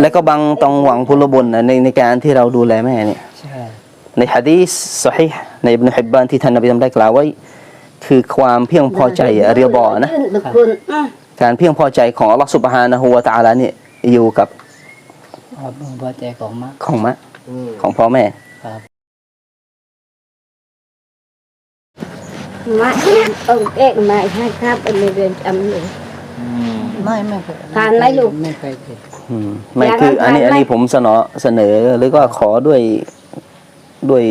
แล้วก็บางต้องหวังพลบุญนะในในการที่เราดูแลแม่เนี่ยใช่ในฮะดีษสฮีห์ในอิบนุฮิบบานที่ท่านนบีได้กล่าวไว้ คือความเพียงพอใจเรียบอนะตะกุนอะการเพียงพอใจของอัลลอฮฺสุบฮานะฮูวะตะอาลาเนี่ยอยู่กับความพึงพอใจของมะของมะของพ่อแม่ครับมาองค์เอกมาให้ครับเป็นเรียนจำเลย ไม่ไม่เคยทานไหมลูก ไม่เคยติดอืมไม่อยากคืออันนี้ทานไหม อันนี้ผมเสนอเสนอหรือก็ขอด้วยด้วย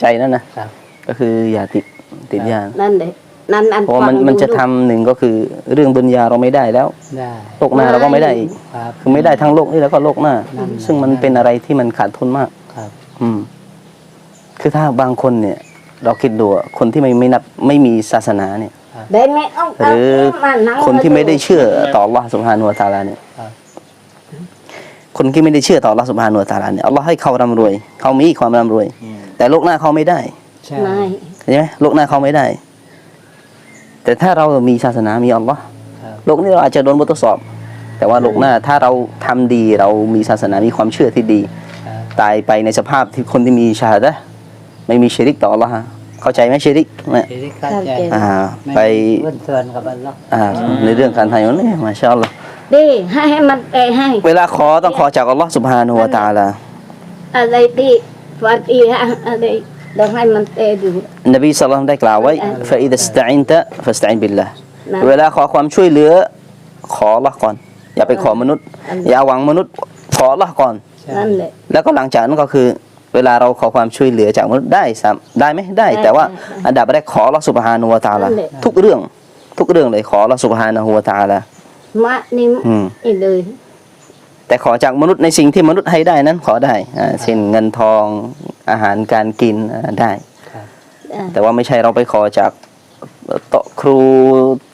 ใจนั่นนะครับ ก็คืออย่าติดติดยานั่นเลยนั่นอันเพราะว่ามันฟังมันจะดูทำหนึ่งก็คือเรื่องบุญญาเราไม่ได้แล้วได้ โลกหน้าเราก็ไม่ได้อีกครับ คือไม่ได้ทั้งโลกนี่แล้วก็โลกหน้า นั่นซึ่งมันเป็นอะไรที่มันขาดทุนมาก ครับ อืม คือถ้าบางคนเนี่ย เราคิดดูอะคนที่ไม่ไม่นับไม่มีศาสนาเนี่ยได้ไหมเอาหรือมานั่งคนที่ไม่ได้เชื่อต่อ Allah Subhanahu Wa Taala เนี่ยครับคนที่ไม่ได้เชื่อต่อ Allah Subhanahu Wa Taala เนี่ย Allah ให้เขาร่ำรวย เขามีความร่ำรวย แต่โลกหน้าเขาไม่ได้ใช่ไม่ใช่ไหมโลกหน้าเขาไม่ได้ แต่ถ้าเรามีศาสนามีอัลลอฮ์ครับโลกนี้เราอาจจะโดนบททดสอบ แต่ว่าโลกหน้าถ้าเราทำดีเรามีศาสนามีความเชื่อที่ดีครับตายไปในสภาพที่คนที่มีชาฮาดะห์ไม่มีชิริกต่อ Allah ฮะ เข้าใจไหมเชริกนะที่เไปเพื่อนกาในเรื่องการให้เนี่ยมาชาอัหรอดีให้มันไปให้ เวลาขอต้องขอจากอัลลอฮ์สุบฮานุวาตาลาอะไรที่ฟาตีฮะอะไรต้องให้มันเตอดูนบีสัลลัมได้กล่าวไว้ฟาอิดัสตะอินตะฟาสตะอินบิลละเวลาขอความช่วยเหลือ ขอละก่อน อย่าไปขอมนุษย์ อย่าหวังมนุษย์ ขอละก่อนแล้วก็หลังจากนั้นก็คือ เวลาเราขอความช่วยเหลือจากมนุษย์ได้สามได้ไหมได้ แต่ว่าอันดับแรกขอลอสุภานุวาตาละทุกเรื่อง ทุกเรื่องเลยขอลอสุภานุวาตาละมะนิมอีกเลยแต่ขอจากมนุษย์ในสิ่งที่มนุษย์ให้ได้นั้นขอได้เช่นเงินทองอาหารการกินได้ แต่ว่าไม่ใช่เราไปขอจากโตครู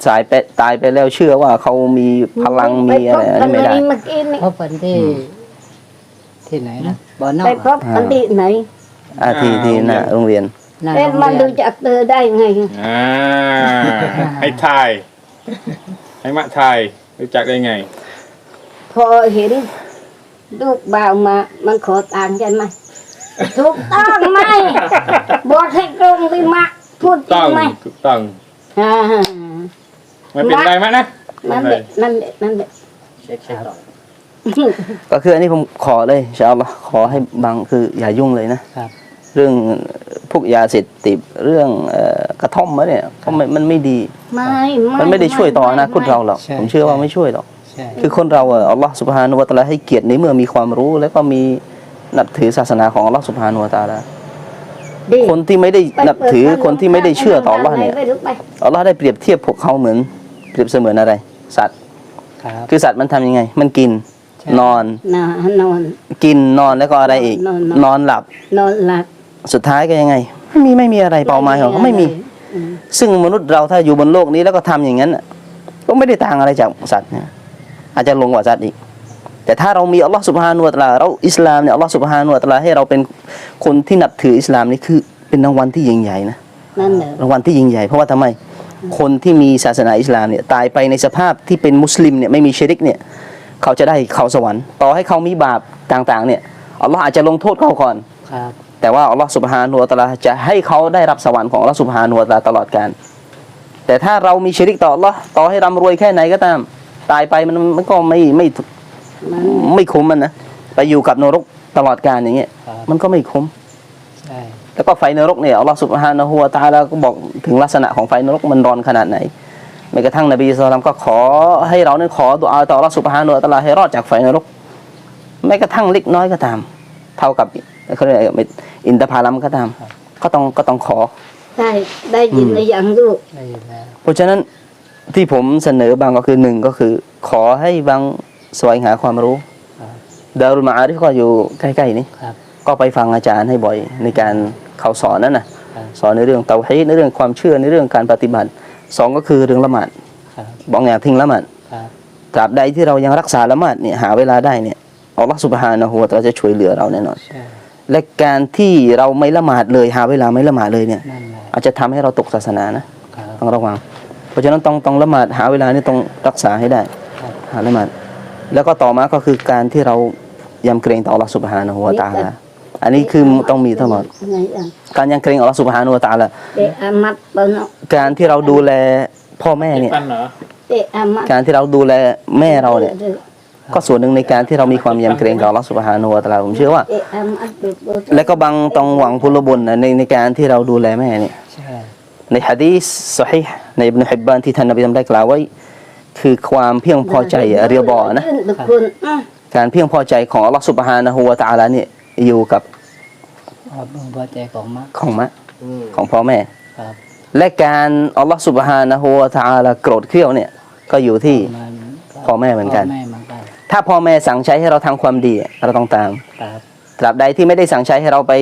สายไปตายไปแล้วเชื่อว่าเขามีพลังมีอะไรไม่ได้ ที่ที่ไหนนะบ่อนนอไปกพบกันที่ไหนอ่าที่ที่หน้าโรงเรียนหน้าเอ๊ะโรงมันเรีดูยนจากเธอได้ไงอ่าให้ทาย ให้มะทายรู้จักได้ไง พอเห็นลูกบ่าวมา มันขอตังค์ใช่ไหมถูกต้องไหมบอกให้ตรงไปมาพูดจริต้องงไหมถูกต้องอ่า ไม่เป็นไรมะนะนั่นแหละนั่นแหละนั่นแหละเช็คเช็คก่อน ก็คืออันนี้ผมขอเลยอินชาอัลลอฮ์ขอให้บางคืออย่ายุ่งเลยนะครับเรื่องพวกยาเสพติดเรื่องเอ่อกระท่อมมะเนี่ยก็ไม่มันไม่ดีไม่มันไม่ได้ช่วยต่ออนาคตเราหรอกใช่ผมเชื่อว่าไม่ช่วยหรอกใช่คือคนเราอะอัลลอฮ์สุบฮานุวะตะอาลาให้เกียรติในเมื่อมีความรู้ แล้วก็มีนับถือศาสนาของอัลลอฮ์สุบฮานุวะตะอาลาดีคนที่ไม่ได้ไปนับถือเปิดคนที่ไม่ได้เชื่อต่ออัลลอฮ์เนี่ยไปรู้ไปอัลลอฮ์ได้เปรียบเทียบพวกเขาเหมือน เปรียบเสมือนอะไร สัตว์ครับคือสัตว์มันทำยังไง มันกินใช่ นอน นอนนอน กินนอนแล้วก็อะไรอีก นอนนอน นอนหลับ นอนหลับสุดท้ายก็ยังไง ไม่มีไม่มีอะไรเป้าหมายของเขาไม่มี อืมซึ่งมนุษย์เราถ้าอยู่บนโลกนี้แล้วก็ทำอย่างนั้นน่ะก็ไม่ได้ต่างอะไรจากสัตว์นะอาจจะลงกว่าสัตว์อีก แต่ถ้าเรามีอัลลอฮ์สุบฮานุวะตะอาลาเราอิสลามเนี่ยอัลลอฮ์สุบฮานุวะตะอาลาให้เราเป็นคนที่นับถืออิสลามนี่คือเป็นรางวัลที่ยิ่งใหญ่นะ นั่นแหละรางวัลที่ยิ่งใหญ่เพราะว่าทำไม คนที่มีศาสนาอิสลามเนี่ยตายไปในสภาพที่เป็นมุสลิมเนี่ยไม่มีชิริกเนี่ย เขาจะได้เข้าสวรรค์ต่อให้เขามีบาปต่างๆเนี่ยอัลลอฮ์อาจจะลงโทษเขาก่อนครับแต่ว่าอัลลอฮ์สุบฮานุวะตะอาลาจะให้เขาได้รับสวรรค์ของอัลลอฮ์สุบฮานุวะตะอาลาตลอดกาลแต่ถ้าเรามีชิริกต่ออัลลอฮ์ต่อให้ร่ำรวยแค่ไหนก็ตาม ตายไปมันมันก็ไม่ไม่มันไม่คุ้มมันนะไปอยู่กับนรกตลอดกาลอย่างเงี้ยครับมันก็ไม่คุ้มใช่แล้วก็ไฟนรกเนี่ยอัลลอฮ์สุบฮานะฮูวะตะอาลาก็บอกถึงลักษณะของไฟนรกมันร้อนขนาดไหน แม้กระทั่งนบีสุลต่านก็ขอให้เราเนี่ยขอดุอาต่ออัลลอฮ์สุบฮานะฮูวะตะอาลาให้รอดจากไฟนรกแม้กระทั่งเล็กน้อยก็ตาม เท่ากับเขาเรียกอะไรอินทผลัมก็ตาม ก็ต้องก็ต้องขอ ได้ได้ยินอืมในอย่างลูกได้ยินแล้วเพราะฉะนั้นที่ผมเสนอบางก็คือหนึ่งก็คือ ขอให้บางแสวงหาความรู้ครับดารุลมาอาริฟก็อยู่ใกล้ๆนี่ครับก็ไปฟังอาจารย์ให้บ่อยในการเขาสอนนั่นนะครับสอนในเรื่องเตาฮีดในเรื่องความเชื่อในเรื่องการปฏิบัติ สองก็คือเรื่องละหมาดครับบอกอย่าทิ้งละหมาดครับตราบใดที่เรายังรักษาละหมาดเนี่ยหาเวลาได้เนี่ยอัลลอฮฺสุบฮานะฮูวะตะอาลาจะช่วยเหลือเราแน่นอนใช่และการที่เราไม่ละหมาดเลย หาเวลาไม่ละหมาดเลยเนี่ยนั่นแหละอาจจะทำให้เราตกศาสนานะครับต้องระวัง เพราะฉะนั้นต้องต้องละหมาดหาเวลานี่ต้องรักษาให้ได้ครับหาละหมาดแล้วก็ต่อมาก็คือการที่เรายำเกรงต่อ Allah Subhanahu wa Ta'ala อันนี้คือต้องมีทั้งหมดไงอะการยำเกรงต่อ Allah Subhanahu wa Ta'ala เตะอามัดปะเนาะการที่เราดูแลพ่อแม่เนี่ยปันเหรอเตะอามัดการที่เราดูแลแม่เราเนี่ย ก็ส่วนหนึ่งในการที่เรามีความยำเกรงต่อ Allah Subhanahu wa Ta'ala ผมเชื่อว่าเตะอามัดเปิดเปิดและก็บางตองหวังพุลบุญนะในในการที่เราดูแลแม่เนี่ยใช่ในฮะดีษสฮีห์ในอิบนุฮิบบานที่ท่านนบีได้กล่าวไว้ คือความเพียงพอใจเรียบอนะขึ้นตะคุณอะการเพียงพอใจของ Allah Subhanahu wa Ta'ala เนี่ยอยู่กับควา มพึงพอใจของมรรคของมะของพ่อแม่ครับ และการอัลลอฮ์ Subhanahu wa Ta'ala โกรธเกรี้ยวเนี่ย ก็อยู่ที่มันพ่อแม่เหมือนกันพ่อแม่เหมือนกัน ถ้าพ่อแม่สั่งใช้ให้เราทำความดี เราต้องตามครับตราบใดที่ไม่ได้สั่งใช้ให้เราไป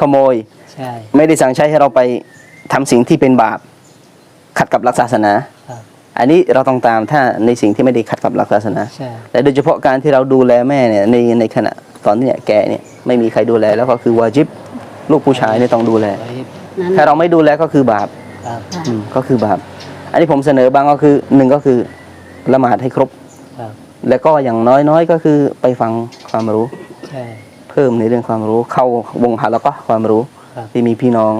ขโมยใช่ไม่ได้สั่งใช้ให้เราไปทำสิ่งที่เป็นบาป ขัดกับหลักศาสนาครับ อันนี้เราต้องตามถ้าในสิ่งที่ไม่ได้ขัดกับหลักศาสนาใช่และโดยเฉพาะการที่เราดูแลแม่เนี่ยในในขณะตอนที่เนี่ยแกเนี่ยไม่มีใครดูแลแล้วก็คือวาจิบลูกผู้ชายเนี่ยต้องดูแลไว้นั่นถ้าเราไม่ดูแลก็คือบาปครับอืมก็คือบาป อันนี้ผมเสนอบางก็คือหนึ่งก็คือละหมาดให้ครบครับแล้วก็อย่างน้อยๆก็คือไปฟังความรู้ใช่เพิ่มในเรื่องความรู้ เข้าวงหาแล้วก็ความรู้ครับที่มีพี่น้อง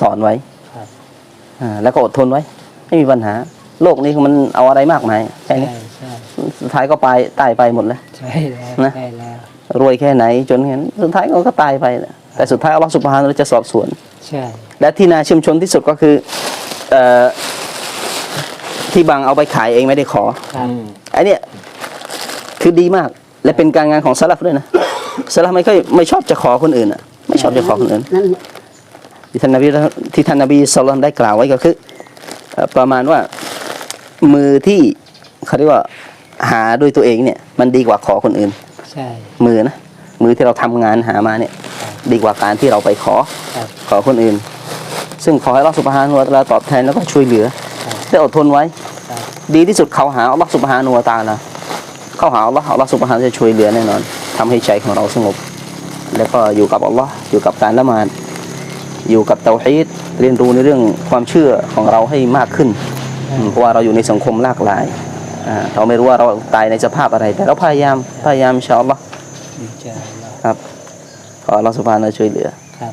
สอนไว้ครับอ่าแล้วก็อดทนไว้ ไม่มีปัญหา โลกนี้มันเอาอะไรมากมายแค่ใช่นี้ใช่สุดท้ายก็ไปตายไปหมดเลยใช่แล้วนะใช่แล้วรวยแค่ไหนจนเห็นสุดท้ายก็ตายไปแหละแต่สุดท้ายอัลลอฮฺสุบฮานะฮูวะตะอาลาจะสอบสวน ใช่ และที่น่าชื่นชมที่สุดก็คือเอ่อที่บางเอาไปขายเองไม่ได้ขอครับไอเนี้ยคือดีมากและเป็นการงานของสลับด้วยนะสลับไม่ค่อยไม่ชอบจะขอคนอื่นอะ ไม่ชอบจะขอคนอื่นนั่นแหละที่ท่านนบีที่ท่านนบีสุลต่านได้กล่าวไว้ก็คือเอ่อประมาณว่า มือที่เขาเรียกว่าหาด้วยตัวเองเนี่ย มันดีกว่าขอคนอื่น ใช่ มือนะมือที่เราทำงานหามาเนี่ย ดีกว่าการที่เราไปขอครับขอคนอื่น ซึ่งขอให้อัลลอฮฺสุบฮานุวะตะอาลาตอบแทนแล้วก็ช่วยเหลือครับได้อดทนไว้ครับดีที่สุดเขาหาอัลลอฮฺสุบฮานุวะตะอาลาเข้าหาอัลลอฮ์อัลลอฮฺสุบฮานุจะช่วยเหลือแน่นอนทำให้ใจของเราสงบ แล้วก็อยู่กับอัลลอฮ์อยู่กับการละหมาดอยู่กับเตาฮีดเรียนรู้ในเรื่องความเชื่อของเราให้มากขึ้นอืม เพราะว่าเราอยู่ในสังคมหลากหลายอ่าเราไม่รู้ว่าเราตายในสภาพอะไร แต่เราพยายามพยายามอินชาอัลลอฮ์ดีใจแล้วครับขออัลลอฮฺสุบฮานุช่วยเหลือครับ